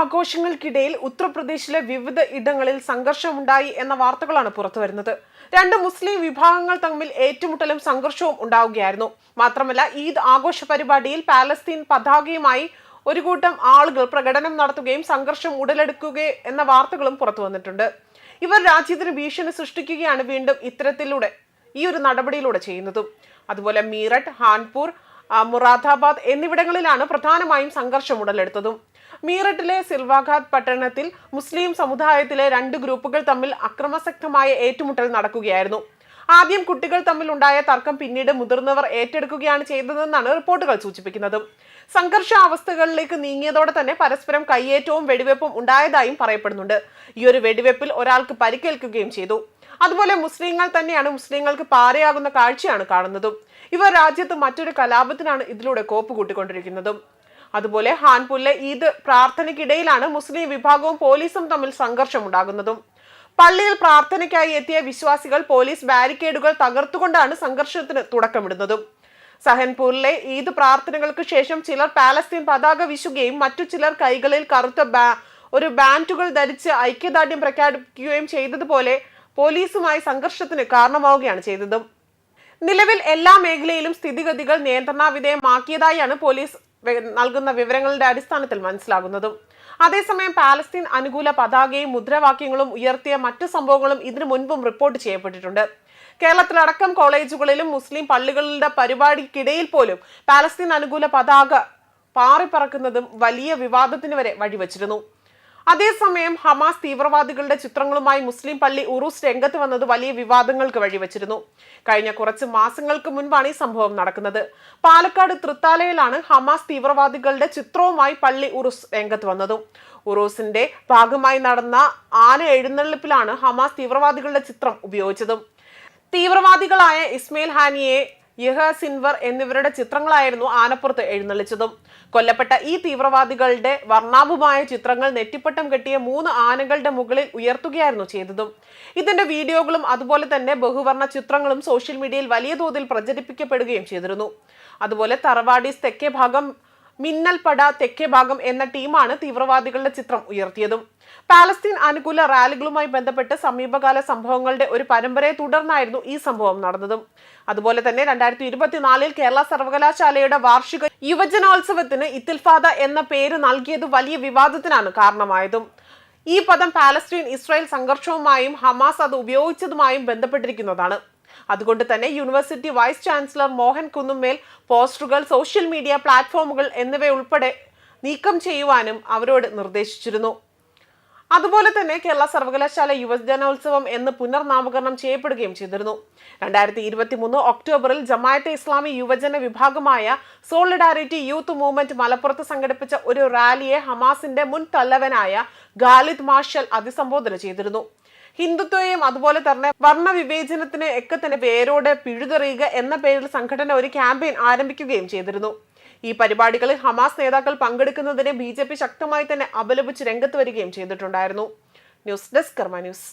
ആഘോഷങ്ങൾക്കിടയിൽ ഉത്തർപ്രദേശിലെ വിവിധ ഇടങ്ങളിൽ സംഘർഷമുണ്ടായി എന്ന വാർത്തകളാണ് പുറത്തു വരുന്നത്. രണ്ട് മുസ്ലിം വിഭാഗങ്ങൾ തമ്മിൽ ഏറ്റുമുട്ടലും സംഘർഷവും ഉണ്ടാവുകയായിരുന്നു. മാത്രമല്ല ഈദ് ആഘോഷ പരിപാടിയിൽ പാലസ്തീൻ പതാകയുമായി ഒരു കൂട്ടം ആളുകൾ പ്രകടനം നടത്തുകയും സംഘർഷം ഉടലെടുക്കുകയും എന്ന വാർത്തകളും പുറത്തു വന്നിട്ടുണ്ട്. ഇവർ രാജ്യത്തിന് ഭീഷണി സൃഷ്ടിക്കുകയാണ് വീണ്ടും ഇത്തരത്തിലൂടെ ഈ ഒരു നടപടിയിലൂടെ ചെയ്യുന്നതും. അതുപോലെ മീററ്റ് ഹാൻപൂർ മുറാദാബാദ് എന്നിവിടങ്ങളിലാണ് പ്രധാനമായും സംഘർഷം ഉടലെടുത്തതും. മീററ്റിലെ സിൽവാഘാത് പട്ടണത്തിൽ മുസ്ലിം സമുദായത്തിലെ രണ്ട് ഗ്രൂപ്പുകൾ തമ്മിൽ അക്രമസക്തമായ ഏറ്റുമുട്ടൽ നടക്കുകയായിരുന്നു. ആദ്യം കുട്ടികൾ തമ്മിലുണ്ടായ തർക്കം പിന്നീട് മുതിർന്നവർ ഏറ്റെടുക്കുകയാണ് ചെയ്തതെന്നാണ് റിപ്പോർട്ടുകൾ സൂചിപ്പിക്കുന്നത്. സംഘർഷാവസ്ഥകളിലേക്ക് നീങ്ങിയതോടെ തന്നെ പരസ്പരം കയ്യേറ്റവും വെടിവെപ്പും ഉണ്ടായതായും പറയപ്പെടുന്നുണ്ട്. ഈ ഒരു വെടിവെപ്പിൽ ഒരാൾക്ക് പരിക്കേൽക്കുകയും ചെയ്തു. അതുപോലെ മുസ്ലിങ്ങൾ തന്നെയാണ് മുസ്ലിങ്ങൾക്ക് പാരയാകുന്ന കാഴ്ചയാണ് കാണുന്നതും. ഇവർ രാജ്യത്ത് മറ്റൊരു കലാപത്തിനാണ് ഇതിലൂടെ കോപ്പ് കൂട്ടിക്കൊണ്ടിരിക്കുന്നതും. അതുപോലെ ഹാൻപൂരിലെ ഈദ് പ്രാർത്ഥനയ്ക്കിടയിലാണ് മുസ്ലിം വിഭാഗവും പോലീസും തമ്മിൽ സംഘർഷമുണ്ടാകുന്നതും. പള്ളിയിൽ പ്രാർത്ഥനയ്ക്കായി എത്തിയ വിശ്വാസികൾ പോലീസ് ബാരിക്കേഡുകൾ തകർത്തുകൊണ്ടാണ് സംഘർഷത്തിന് തുടക്കമിടുന്നതും. സഹൻപൂരിലെ ഈദ് പ്രാർത്ഥനകൾക്ക് ശേഷം ചിലർ പാലസ്തീൻ പതാക വീശുകയും മറ്റു ചിലർ കൈകളിൽ കറുത്ത ഒരു ബാൻഡുകൾ ധരിച്ച് ഐക്യദാർഢ്യം പ്രഖ്യാപിക്കുകയും ചെയ്തതുപോലെ പോലീസുമായി സംഘർഷത്തിന് കാരണമാവുകയാണ് ചെയ്തതും. നിലവിൽ എല്ലാ മേഖലയിലും സ്ഥിതിഗതികൾ നിയന്ത്രണാവിധേയമാക്കിയതായാണ് പോലീസ് നൽകുന്ന വിവരങ്ങളുടെ അടിസ്ഥാനത്തിൽ മനസ്സിലാകുന്നതും. അതേസമയം പാലസ്തീൻ അനുകൂല പതാകയും മുദ്രാവാക്യങ്ങളും ഉയർത്തിയ മറ്റു സംഭവങ്ങളും ഇതിനു മുൻപും റിപ്പോർട്ട് ചെയ്യപ്പെട്ടിട്ടുണ്ട്. കേരളത്തിലടക്കം കോളേജുകളിലും മുസ്ലിം പള്ളികളുടെ പരിപാടിക്കിടയിൽ പോലും പാലസ്തീൻ അനുകൂല പതാക പാറിപ്പറക്കുന്നതും വലിയ വിവാദത്തിന് വരെ വഴിവെച്ചിരുന്നു. അതേസമയം ഹമാസ് തീവ്രവാദികളുടെ ചിത്രങ്ങളുമായി മുസ്ലിം പള്ളി ഉറൂസ് രംഗത്ത് വന്നത് വലിയ വിവാദങ്ങൾക്ക് വഴിവെച്ചിരുന്നു. കഴിഞ്ഞ കുറച്ച് മാസങ്ങൾക്ക് മുൻപാണ് ഈ സംഭവം നടക്കുന്നത്. പാലക്കാട് തൃത്താലയിലാണ് ഹമാസ് തീവ്രവാദികളുടെ ചിത്രവുമായി പള്ളി ഉറൂസ് രംഗത്ത് വന്നതും. ഉറൂസിന്റെ ഭാഗമായി നടന്ന ആന എഴുന്നള്ളിപ്പിലാണ് ഹമാസ് തീവ്രവാദികളുടെ ചിത്രം ഉപയോഗിച്ചതും. തീവ്രവാദികളായ ഇസ്മയിൽ ഹാനിയെ യഹ സിൻവർ എന്നിവരുടെ ചിത്രങ്ങളായിരുന്നു ആനപ്പുറത്ത് എഴുന്നള്ളിച്ചതും. കൊല്ലപ്പെട്ട ഈ തീവ്രവാദികളുടെ വർണാഭമായ ചിത്രങ്ങൾ നെറ്റിപ്പട്ടം കെട്ടിയ മൂന്ന് ആനകളുടെ മുകളിൽ ഉയർത്തുകയായിരുന്നു ചെയ്തതും. ഇതിന്റെ വീഡിയോകളും അതുപോലെ തന്നെ ബഹുവർണ ചിത്രങ്ങളും സോഷ്യൽ മീഡിയയിൽ വലിയ തോതിൽ പ്രചരിപ്പിക്കപ്പെടുകയും ചെയ്തിരുന്നു. അതുപോലെ തറവാടീസ് തെക്കേ ഭാഗം മിന്നൽപട തെക്കേ ഭാഗം എന്ന ടീമാണ് തീവ്രവാദികളുടെ ചിത്രം ഉയർത്തിയതും. പാലസ്തീൻ അനുകൂല റാലികളുമായി ബന്ധപ്പെട്ട് സമീപകാല സംഭവങ്ങളുടെ ഒരു പരമ്പരയെ തുടർന്നായിരുന്നു ഈ സംഭവം നടന്നതും. അതുപോലെ തന്നെ രണ്ടായിരത്തി ഇരുപത്തിനാലിൽ കേരള സർവകലാശാലയുടെ വാർഷിക യുവജനോത്സവത്തിന് ഇത്തിൽഫാദ എന്ന പേര് നൽകിയത് വലിയ വിവാദത്തിനാണ് കാരണമായതും. ഈ പദം പാലസ്തീൻ ഇസ്രായേൽ സംഘർഷവുമായും ഹമാസ് അത് ഉപയോഗിച്ചതുമായും ബന്ധപ്പെട്ടിരിക്കുന്നതാണ്. അതുകൊണ്ട് തന്നെ university vice chancellor Mohan Kunnummal പോസ്റ്ററുകൾ സോഷ്യൽ മീഡിയ പ്ലാറ്റ്ഫോമുകൾ എന്നിവയുൾപ്പെടെ നീക്കം ചെയ്യുവാനും അവരോട് നിർദ്ദേശിച്ചിരുന്നു. അതുപോലെ തന്നെ കേരള സർവകലാശാല യുവജനോത്സവം എന്ന് പുനർനാമകരണം ചെയ്യപ്പെടുകയും ചെയ്തിരുന്നു. രണ്ടായിരത്തി ഇരുപത്തി മൂന്ന് ഒക്ടോബറിൽ ജമായത്തെ ഇസ്ലാമി യുവജന വിഭാഗമായ സോളിഡാരിറ്റി യൂത്ത് മൂവ്മെന്റ് മലപ്പുറത്ത് സംഘടിപ്പിച്ച ഒരു റാലിയെ ഹമാസിന്റെ മുൻ തലവനായ ഖാലിദ് മാർഷൽ അഭിസംബോധന ചെയ്തിരുന്നു. ഹിന്ദുത്വയും അതുപോലെ തന്നെ വർണവിവേചനത്തിന് ഒക്കെ തന്നെ വേരോടെ പിഴുതെറിയുക എന്ന പേരിൽ സംഘടന ഒരു ക്യാമ്പയിൻ ആരംഭിക്കുകയും ചെയ്തിരുന്നു. ഈ പരിപാടികളിൽ ഹമാസ് നേതാക്കൾ പങ്കെടുക്കുന്നതിനെ ബി ശക്തമായി തന്നെ അപലപിച്ച് രംഗത്ത് വരികയും ചെയ്തിട്ടുണ്ടായിരുന്നു. News desk Karma news.